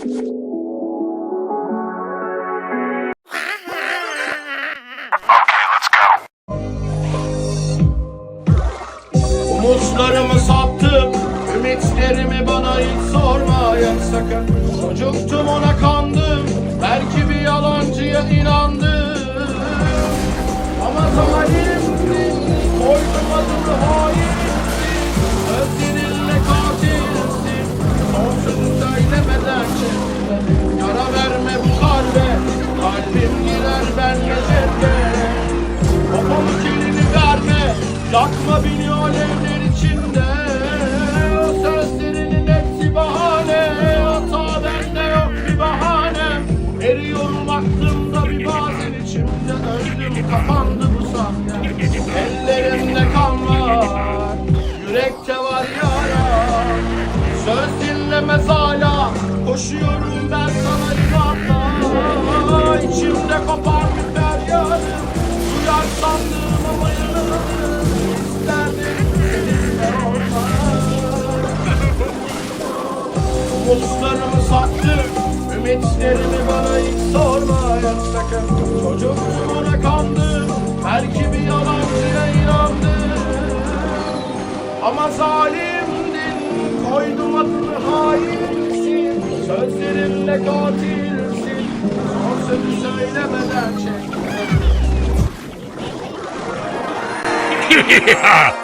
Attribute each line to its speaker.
Speaker 1: Umutlarımı sattık Ümitlerimi bana hiç sormayın sakın. Çocuktum ona kandım Belki bir yalancıya inandım. Ama tam Yakma beni alevler içinde sözlerinin hepsi bahane. Hata bende yok bir bahanem Eriyorum aklımda bir bazen içimde Öldüm kapandı bu sahne. Ellerimde kan var Yürekte var yara Söz dinlemez hala Koşuyorum ben sana inatla İçimde kopar bir feryadım Duyar sandım ama yanıldım Umutlarımı sattım Ümitlerimi bana hiç sormayın sakın. Çocuktum ona kandım Belki bir yalancıya inandım Ama zalimdin Koydum adını hainsin. Sözlerinle katilsin. Son sözü söylemeden çektim